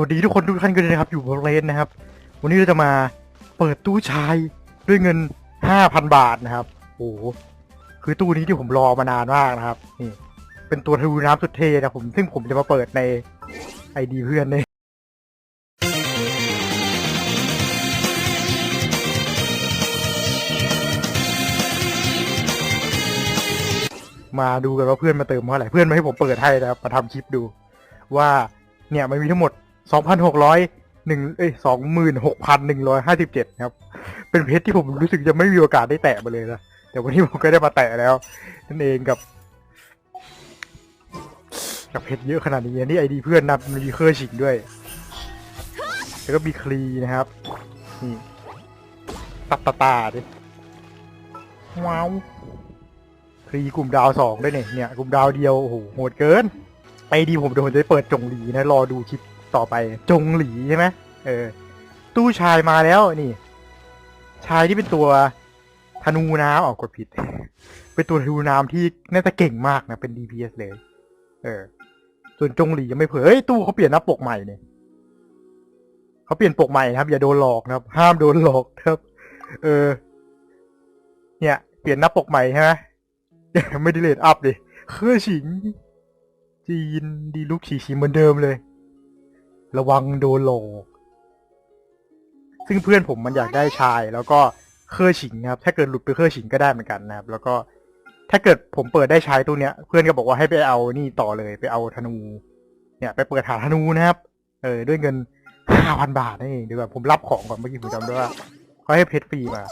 วัสดีทุกคนทุกท่านกันเลยนะครับ อยู่บนเลนนะครับ วันนี้เราจะมาเปิดตู้ชายด้วยเงิน 5,000 บาทนะครับ โอ้โหคือตู้นี้ที่ผมรอมานานมากนะครับนี่เป็นตัวทะลุน้ำสุดเท่นะผม ซึ่งผมจะมาเปิดในไอดีเพื่อนเนี่ยมาดูกันว่าเพื่อนมาเติมเท่าไหร่เพื่อนมาให้ผมเปิดให้นะครับมาทำคลิปดู ว่าเนี่ยมันมีทั้งหมด 2,600หนึ่งเอ้ย26,157ครับ เป็นเพชรที่ผมรู้สึกจะไม่มีโอกาสได้แตะมาเลยนะ แต่วันนี้ผมก็ได้มาแตะแล้ว นั่นเองกับ กับเพชรเยอะขนาดนี้นี่ไอดีเพื่อนนะมันมีเคอร์ชิงด้วย แล้วก็มีคลีนะครับนี่ตัดตาตาดิว้าวคลีกลุ่มดาวสองด้วยเนี่ยเนี่ยกลุ่มดาวเดียวโอ้โหโหดเกินไอดีผมเดี๋ยวผมจะเปิดจงหลีนะรอดูคลิป ต่อไปจงหลีใช่ไหมเออ ตู้ชายมาแล้วนี่ ชายที่เป็นตัวธนูน้ำออกกดผิด เป็นตัวธนูน้ำที่น่าจะเก่งมากนะเป็น DPS เลย เออ ส่วนจงหลียังไม่เผยเฮ้ยตู้เขาเปลี่ยนหน้าปกใหม่เนี่ยเขาเปลี่ยนปกใหม่นะครับ อย่าโดนหลอกนะครับ ห้ามโดนหลอกครับ เออ เนี่ย เปลี่ยนหน้าปกใหม่ใช่ไหมไม่ได้เลดอัพดิเครื่อฉิงจีนดีลุกฉีฉีเหมือนเดิมเลย ระวังโดนหลอกซึ่งเพื่อนผมมันอยากได้ชาย แล้วก็เครื่อฉิงนะครับ ถ้าเกิดหลุดไปเครื่อฉิงก็ได้เหมือนกันนะครับ แล้วก็ถ้าเกิดผมเปิดได้ชายตัวเนี้ย เพื่อนก็บอกว่าให้ไปเอานี่ต่อเลยไปเอาธนู เนี่ย ไปเปิดหาธนูนะครับ เออ ด้วยเงินห้าพันบาทนี่เดี๋ยวผมรับของก่อนเมื่อกี้ผมจำได้ว่าเขาให้เพชรฟรีมา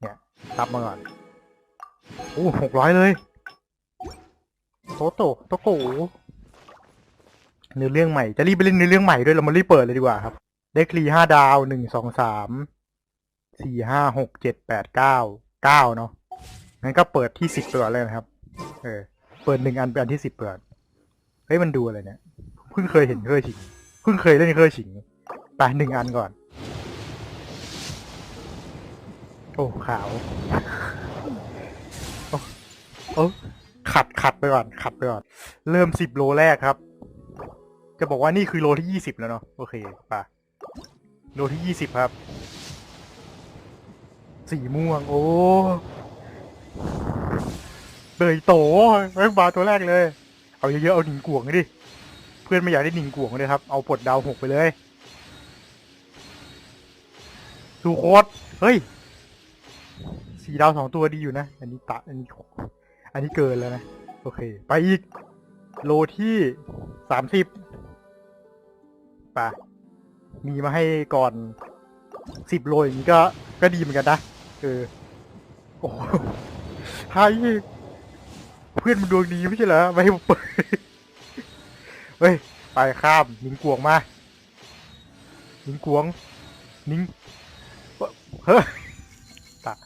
เนี่ยรับมาก่อนโอ้หกร้อยเลย โตโตโตโก เนื้อเรื่องใหม่ จะรีบไปเล่นเนื้อเรื่องใหม่ด้วยเรามารีบเปิดเลยดีกว่าครับ ได้คลีห้าดาวหนึ่งสองสามสี่ห้าหกเจ็ดแปดเก้าเก้าเนาะงั้นก็เปิดที่สิบก่อนเลยนะครับ เออ เปิดหนึ่งอันเป็นอันที่สิบก่อนเฮ้ยมันดูอะไรเนี่ยเพิ่งเคยเห็นเคยฉิงเพิ่งเคยเล่นเคยฉิงไปหนึ่งอันก่อน โอ้ขาวโอ้โอ้ขัดขัดไปก่อนขัดไปก่อน เริ่มสิบโลแรกครับ จะบอกว่านี่คือโลที่ยี่สิบแล้วเนาะโอเคไป่ะโลที่ยี่สิบครับ สีม่วง โอ้เตยโตแม่งมาตัวแรกเลย เอาเยอะๆเอาหนิงกวงดิ เพื่อนไม่อยากได้หนิงกวงเลยครับ เอาปลดดาวหกไปเลยดูโคตรเฮ้ย สีดาวสองตัวดีอยู่นะ อันนี้ตะอันนี้อันนี้เกินแล้วนะ โอเค ไปอีก โลที่สามสิบ ป่ะมีมาให้ก่อนสิบโลอย่างนี้ก็ ก็ดีเหมือนกันนะเออโอ้โหไฮเพื่อนมันดวงดีไม่ใช่เหรอไม่ให้ผมเปิดเฮ้ย ไปข้ามนิงกวงมานิงกวงนิงเฮ้ยตาย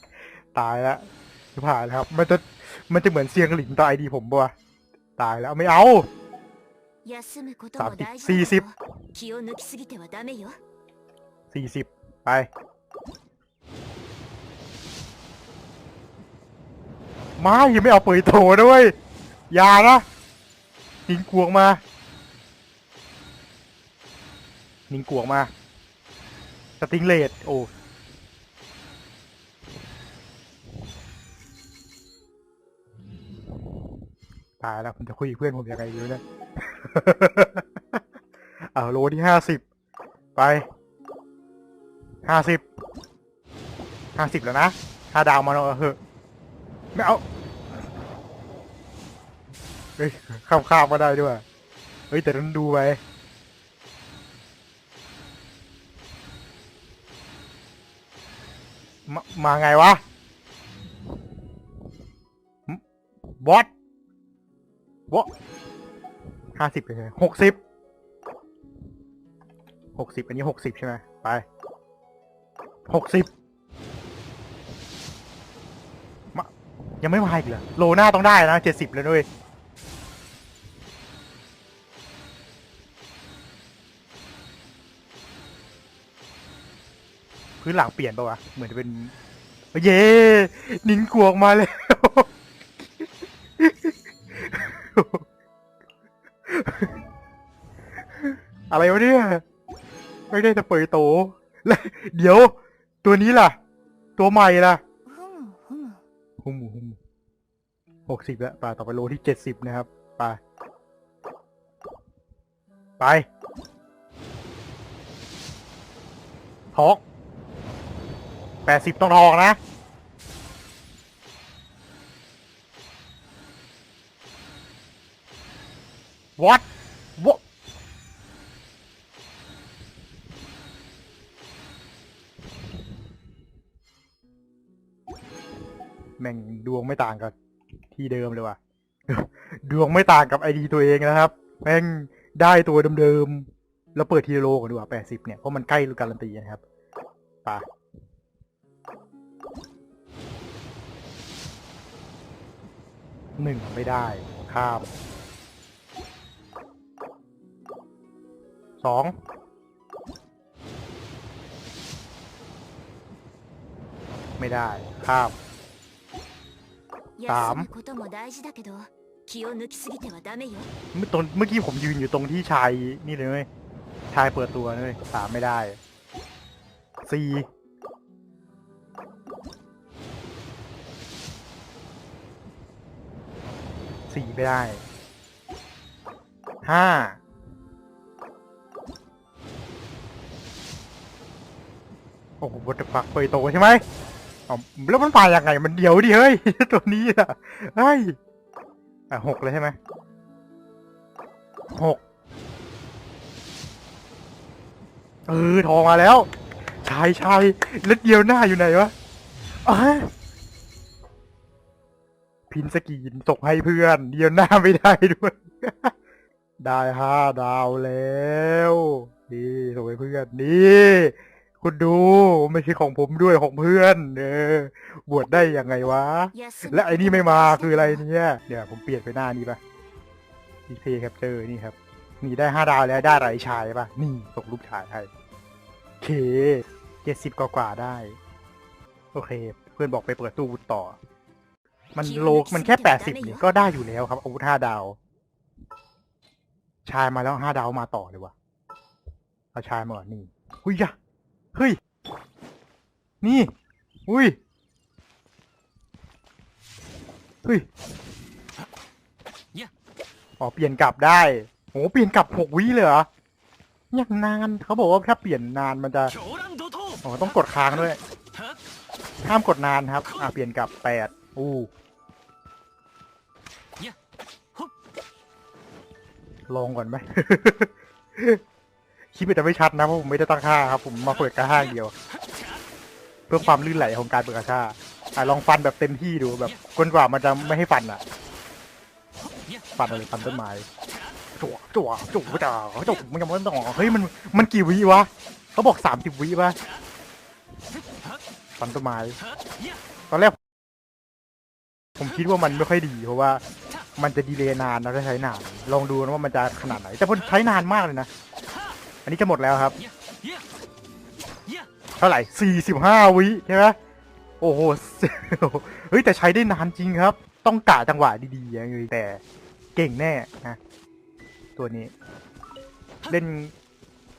ตายแล้วผ่านแล้วครับ มันจะมันจะเหมือนเสียงหลิงต่อไอดีผมปะตายแล้วไม่เอา 休むことさあも大事สี่สิบ だけど気を抜きすぎてはダメよ สี่สิบไป มายังไม่เอาเปิดโถด้วยอย่านะนิงกวงมานิงกวงมา สติงเลดโอ้ ตายแล้วผมจะคุยกับเพื่อนผมยังไงอยู่เนี่ย เ อาโลที่ห้าสิบไปห้าสิบห้าสิบแล้วนะห้าดาวมาเนอะเหอะไม่เอาเฮ้ยข้ามข้ามมาได้ด้วยเฮ้ยแต่ต้องดูไปมามาไงวะบอสบอส ห้าสิบเลยหมหกสิบหกสิบอันนี้หกสิบใช่ไหมไปหกสิบมายังไม่มาอีกเหรอโลหน้าต้องได้นะเจ็ดสิบเลยด้วยพื้นหลังเปลี่ยนปะวะ เหมือนจะเป็น เย้ นินกวงมาแล้ว อะไรวะเนี่ย ไม่ได้จะเปิดโตแล้วเดี๋ยว ตัวนี้ล่ะ ตัวใหม่ล่ะหุ่มหุ่มหกสิบแล้วป่าต่อไปโลที่เจ็ดสิบนะครับไาไปทองแปดสิบต้องทองนะวอต แม่งดวงไม่ต่างกับที่เดิมเลยว่ะ ดวงไม่ต่างกับไอดีตัวเองนะครับ แม่งได้ตัวเดิมๆ แล้วเปิดทีโลก่อนดีกว่าแปดสิบเนี่ย เพราะมันใกล้ลูกการันตีนะครับไปหนึ่งไม่ได้ ข้ามสองไม่ได้ ข้าม สามเมื่อตอนเมื่อกี้ผมยืนอยู่ตรงที่ชายนี่เลยเว้ยชายเปิดตัวเลยสามไม่ได้สี่สี่ไม่ได้ห้าโอ้โหวัตถุปักเปยโตใช่ไหม อ๋อแล้วมันมาอย่างไงมันเดียวดิเฮ้ย ตัวนี้อะเฮ้ยอะหกเลยใช่ไหมหกเออทองมาแล้วชายชายเล็ดเดียวหน้าอยู่ไหนวะอะพินสกีนส่งให้เพื่อน เดียวหน้าไม่ได้ด้วย ได้ห้าดาวแล้ว นี่ส่งให้เพื่อนนี่ คุณดูไม่ใช่ของผมด้วยของเพื่อน เออ บวชได้ยังไงวะ休むและไอ้นี่ไม่มาคืออะไรเนี่ยเดี๋ยวผมเปลี่ยนไปหน้านี้ปะดีเพย์แคปเจอร์นี่ครับ นี่ได้ห้าดาวแล้วได้ไรชายปะนี่ส่งรูปชายให้โอเคเจ็ดสิบกว่าๆได้ โอเค เพื่อนบอกไปเปิดตู้ต่อ มันโลมันแค่แปดสิบเนี่ยก็ได้อยู่แล้วครับอาวุธห้าดาว ชายมาแล้วห้าดาวมาต่อเลยวะเอาชายมาก่อนนี่หุยยะ เฮ้ย นี่ อุ้ย เฮ้ยอ๋อเปลี่ยนกลับได้โหเปลี่ยนกลับหกวิเลยเหรอยังนานเขาบอกว่าถ้าเปลี่ยนนานมันจะอ๋อต้องกดค้างด้วยห้ามกดนานครับ อ่าเปลี่ยนกลับแปดอู้ลองก่อนไหม คิดไปจจะไม่ชัดนะเพราะผมไม่ได้ตั้งค่าครับผมมาเปิดกระห้างเดียว เพื่อความลื่นไหลของการเปิดกระชาอ่ลองฟันแบบเต็มที่ดูแบบก้นกว่ามันจะไม่ให้ฟันอะฟันอะไรฟันต้นไม้จั่วจั่วจู่จ้าจู่วมันยังไม่ต้องเฮ้ยมันมันกี่วิวะเขาบอกสามสิบวิป่ะฟันต้นไม้ตอนแรกผมคิดว่ามันไม่ค่อยดีเพราะว่ามันจะดีเลย์นานแล้าใช้นาน ลองดูนะว่ามันจะขนาดไหน แต่พอใช้นานมากเลยนะ อันนี้จะหมดแล้วครับ เท่าไหร่ 45 วิใช่ไหมโอ้โห เฮ้ยแต่ใช้ได้นานจริงครับ ต้องกะจังหวะดีๆอย่างเลยแต่เก่งแน่นะตัวนี้ เล่น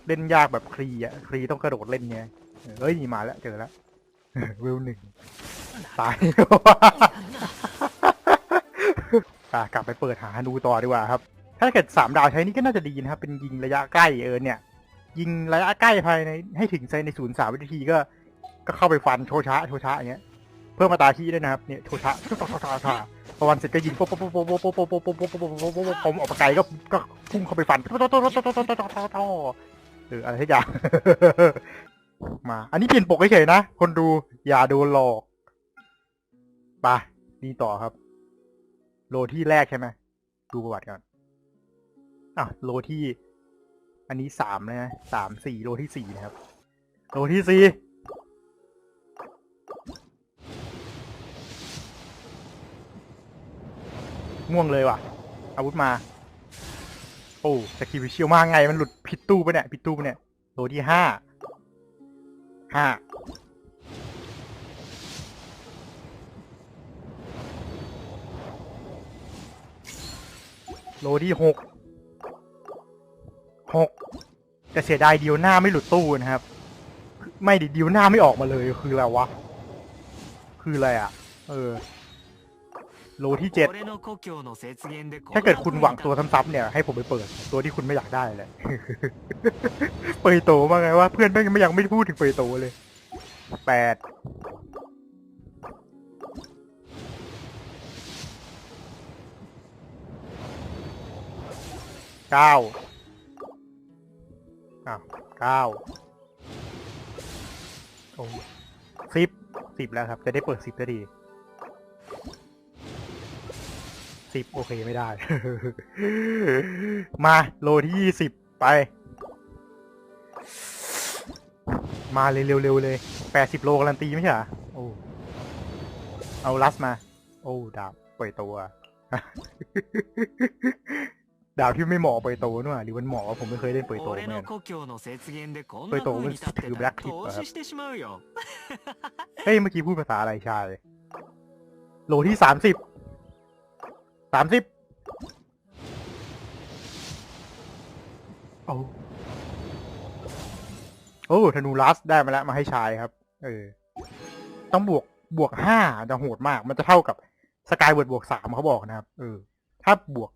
เล่นยากแบบครีอะครีต้องกระโดดเล่นเนี่ยเฮ้ยมาแล้วเจอแล้วเวลหนึ่งตายอะกลับไปเปิดหาดูต่อดีกว่าครับ ถ้าเกิดสามดาวใช้นี่ก็น่าจะดีนะครับ เป็นยิงระยะใกล้เออเนี่ย ยิงระยะใกล้ภายในให้ถึงในศูนย์สามวินาทีก็ก็เข้าไปฟันโชช้าโชช้าอย่างเงี้ยเพิ่มมาตาที่ด้วยนะครับเนี่ยโชช้าโชช้าโชช้าพอวันเสร็จก็ยิงปุ๊บปุ๊บปุ๊บปุ๊บปุ๊บปุ๊บปุ๊บปุ๊บปุ๊บปุ๊บปุ๊บปุ๊บปุ๊บผมออกไปไกลก็ก็พุ่งเข้าไปฟันโตโตโตโตโตโตโตโตโตเอออะไรทุกอย่างมา อันนี้เปลี่ยนปกเฉยๆนะ คนดูอย่าโดนหลอกไปนี่ต่อครับ โลที่แรกใช่ไหมดูประวัติก่อนอะโลที่ อันนี้สามนะสามสี่โลที่สี่นะครับ โลที่สี่ม่วงเลยว่ะ อาวุธมา โอ้สกิลวิชิวมาไง มันหลุดผิดตู้ไปเนี่ยผิดตู้ไปเนี่ยโลที่ห้าห้าโลที่หก หกแต่เสียดายเดียวหน้าไม่หลุดตู้นะครับ ไม่ดิเดียวหน้าไม่ออกมาเลยคืออะไรวะ คืออะไรอะ เออ โลที่เจ็ดถ้าเกิดคุณหวังตัวซ้ำๆเนี่ย ให้ผมไปเปิด ตัวที่คุณไม่อยากได้เลยเปิดโตมาไงว่าเพื่อนแม่งยังไม่พูดถึงเปิดโตเลยแปดเก้า อ้าวเก้าโอ้สิบสิบแล้วครับ จะได้เปิดสิบก็ดีสิบโอเคไม่ได้ มาโลที่ยี่สิบไป มาเลยเร็วๆเลยแปดสิบโลการันตีไม่ใช่เหรอโอ้เอาลัสมา โอ้ดาบปล่อยตัว ดาวที่ไม่เหมาะเปโตนู่นหรือมันเหมาะว่าผมไม่เคยเล่นเปโตเหมือนกันเปโตมันถือแบล็คทิปครับเฮ้ยเมื่อกี้พูดภาษาอะไรชายโหลที่สามสิบสามสิบโอ้โอ้ธนูลัสได้มาแล้วมาให้ชายครับ เออ ต้องบวกบวกห้าจะโหดมาก มันจะเท่ากับสกายเวิร์ดบวกสามเขาบอกนะครับ เออ ถ้าบวก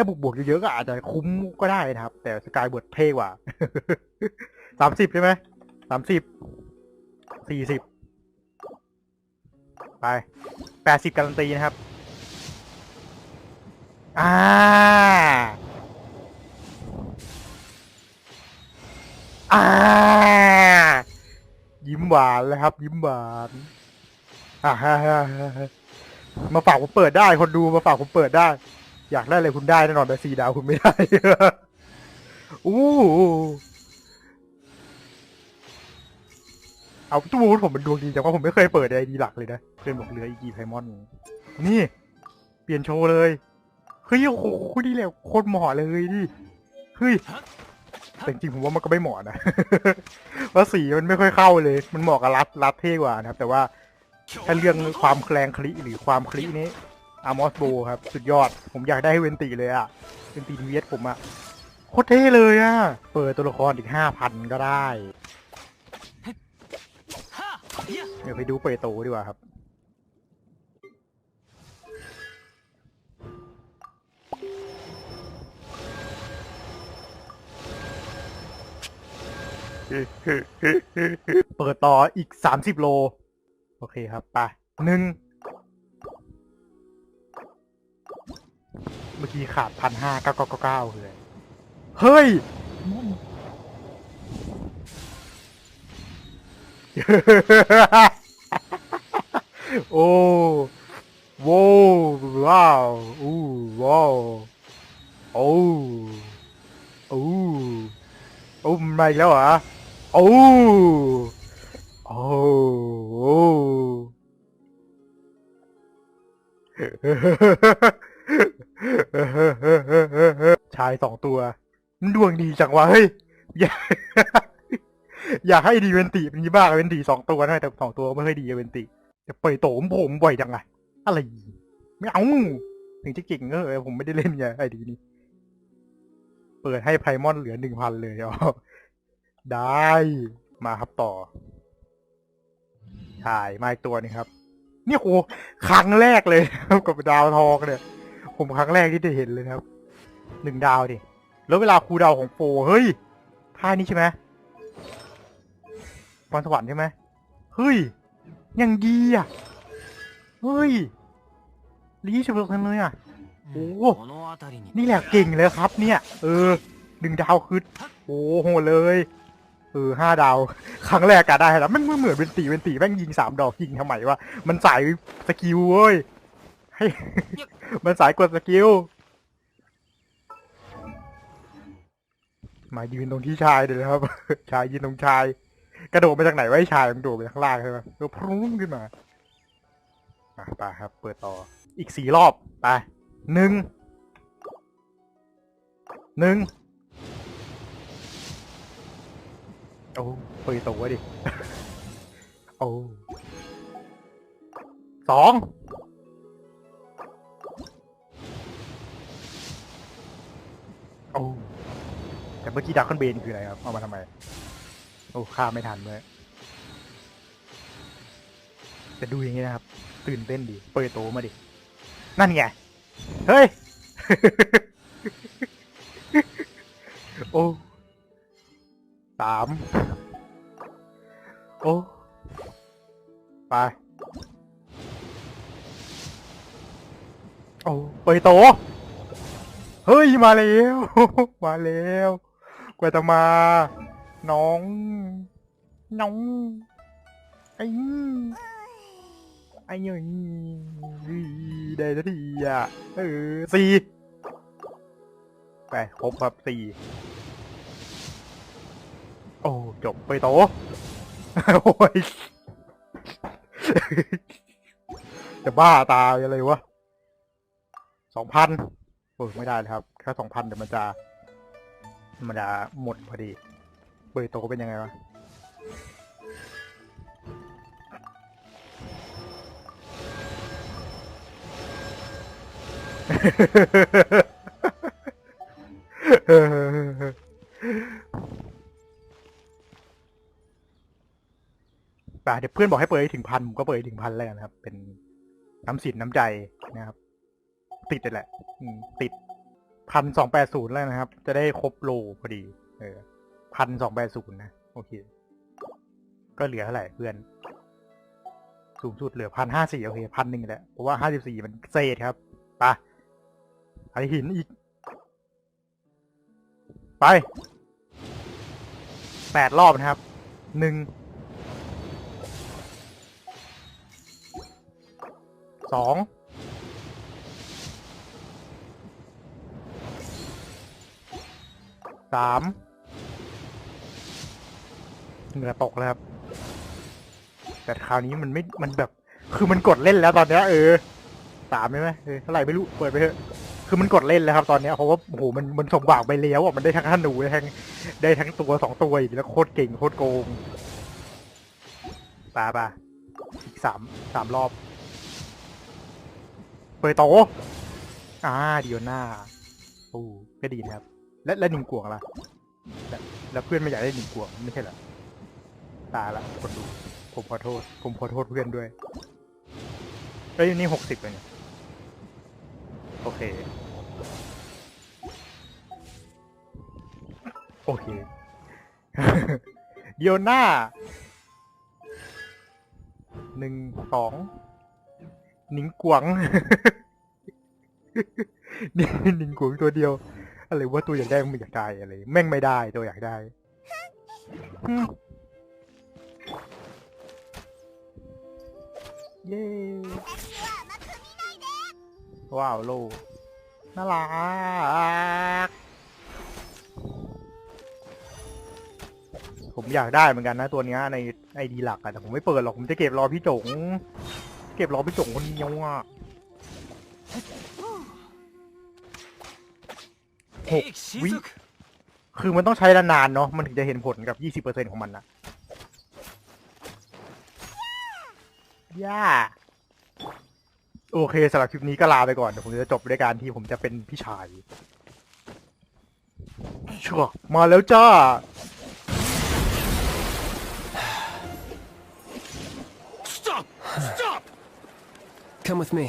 ถ้าบวกบวกเยอะๆก็อาจจะคุ้มก็ได้นะครับ แต่สกายเวิร์ดเท่กว่าสามสิบใช่ไหมสามสิบสี่สิบไปแปดสิบการันตีนะครับ อ่า อ่า ยิ้มหวานเลยครับ ยิ้มหวานอ่าฮ่าฮ่าฮ่าฮ่ามาฝากผมเปิดได้ คนดูมาฝากผมเปิดได้ อยากได้อะไรคุณได้แน่นอนแต่สี่ดาวคุณไม่ได้ อู้เอาตู้มูผมเป็นดวงดีจังว่าผมไม่เคยเปิดไอดีหลักเลยนะเพื่อนบอกเหลืออีกีไพมอน นี่ เปลี่ยนโชว์เลยเฮ้ยโอ้โหนี่แหละโคตรเหมาะเลยดิเฮ้ยแต่จริงผมว่ามันก็ไม่เหมาะนะเพราสีมันไม่ค่อยเข้าเลย มันเหมาะกับรัดรัดเท่กว่านะครับ แต่ว่าถ้าเรื่องความแคลงคลิหรือความคลินี้ อาร์มอสโบครับ สุดยอด ผมอยากได้เวนตีเลยอะ เวนตีทีเวสผมอะ โคตรเท่เลยอะ เปิดตัวละครอีกห้าพันก็ได้ เดี๋ยวไปดูเปิดโตดีกว่าครับ เปิดต่ออีกสามสิบโล โอเคครับ ไปหนึ่ง เมื่อกี้ขาดพันห้าเก้าเก้าเก้าเลยเฮ้ยโอ้โว้ว้าวอู้ว้าวโอ้โอ้โอ้มันมาอีกแล้วเหรอโอ้โอ้โอ้ชายสอง ตัว มันดวงดีจังวะเฮ้ยอยากอยากให้ดีเวนติเป็นยี่บ้าเวนติสองตัวนะแต่สองตัวไม่ค่อยดีเวนติจะเปิดโตมผมบ่อยจังอะอะไรไม่เอาถึงจะเก่งก็เออผมไม่ได้เล่นไงไอ้ดีนี้เปิดให้ไพมอนเหลือหนึ่งพันเลยอ๋อได้มาครับต่อถ่ายมาอีกตัวนึงครับ นี่โอ้ครั้งแรกเลยครับกับดาวทองเนี่ย ผมครั้งแรกที่ได้เห็นเลยครับ หนึ่งดาวดิ แล้วเวลาครูดาวของโฟเฮ้ยท่านี้ใช่ไหมพรสวรรค์ใช่ไหมเฮ้ยยังดีอะเฮ้ยดีสุดเลยอะโอ้นี่แหละเก่งเลยครับเนี่ย เออดึงดาวคือโอ้โหเลยเออห้าดาว ครั้งแรกก็ได้แล้วมันเหมือนเป็นตีเป็นตีแม่งยิงสามดอกยิงทำไมวะมันสายสกิลเว้ยให้มันสายกดสกิล มายืนตรงที่ชายเลยนะครับ ชายยืนตรงชาย กระโดดมาจากไหนวะไอ้ชายมันโดดมาจากข้างล่างใช่ไหมแล้วพรุ่งขึ้นมาอะไปครับ เปิดต่อ อีกสี่รอบไปหนึ่งหนึ่งโอ้เปิดตัวดิโอ้สองโอ้ แต่เมื่อกี้ดักคอนเบนคืออะไรครับ เอามาทำไม โอ้ข้าไม่ทันเลยแต่ดูอย่างนี้นะครับ ตื่นเต้นดี เปิดโตมาดิ นั่นไง เฮ้ย โอ้สามโอ้ไป โอ้เปิดโต เฮ้ย มาแล้ว มาแล้ว กว่าจะมา น้อง น้อง ไอ้ไอ้ยังได้สักทีอะ เออสี่ไปครบครับสี่โอ้ จบไปโต โอ้ย จะบ้าตายอะไรวะสองพันโอ้ไม่ได้เลยครับ แค่สองพันเดี๋ยวมันจะ มันจะหมดพอดีเบอร์โตเป็นยังไงวะป่าเดี๋ยวเพื่อนบอกให้เปิดถึงพันผมก็เปิดถึงพันแล้วกันะครับ เป็นน้ำสินน้ำใจนะครับ ติดเลยแหละติด พันสองแปดศูนย์แล้วนะครับ จะได้ครบโลพอดี เออพันสองแปดศูนย์นะ โอเค ก็เหลือเท่าไหร่เพื่อน สูงสุดเหลือพันห้าสี่โอเคพันหนึ่งแหละเพราะว่าห้าสิบสี่มันเศษครับไปไอหินอีก ไปแปดรอบนะครับหนึ่งสอง สามเหงื่อตกแล้วครับ แต่คราวนี้มันไม่ มันแบบ คือมันกดเล่นแล้วตอนเนี้ยเออสามใช่ไหมเออเท่าไหร่ไม่รู้ เปิดไปเถอะ คือมันกดเล่นแล้วครับตอนเนี้ยเพราะว่าโอ้โห มัน มันสมหวังไปแล้วอะ มันได้ทั้งธนูได้ทั้งได้ทั้งตัวสองตัวอีกแล้วโคตรเก่งโคตรโกงปาปาอีกสามสามรอบ เปิดโตอ่าเดียวหน้าโอ้ก็ดีนะครับ และและหนิงกวงล่ะแล้วแล้วเพื่อนไม่อยากได้หนิงกวงไม่ใช่เหรอตายละคนดู ผมขอโทษ ผมขอโทษเพื่อนด้วยเอ้ยนี่หกสิบเลยเนี่ยโอเค โอเค เดียวหน้าหนึ่งสองหนิงกวงหนิงกวงตัวเดียว อะไรว่าตัวอยากได้มันอยากได้อะไรแม่งไม่ได้ตัวอยากได้อืมเย้ว้าวโลน่ารักผมอยากได้เหมือนกันนะตัวเนี้ยในไอดีหลักอะแต่ผมไม่เปิดหรอกผมจะเก็บรอพี่จง เก็บรอพี่จงคนเดียวอะ หกวิ คือมันต้องใช้นานเนาะ มันถึงจะเห็นผลกับยี่สิบเปอร์เซ็นของมันนะย่า โอเคสำหรับคลิปนี้ก็ลาไปก่อนเดี๋ยวผมจะจบด้วยการที่ผมจะเป็นพี่ชายชั่วมาแล้วจ้า Stop! Stop! Come with me.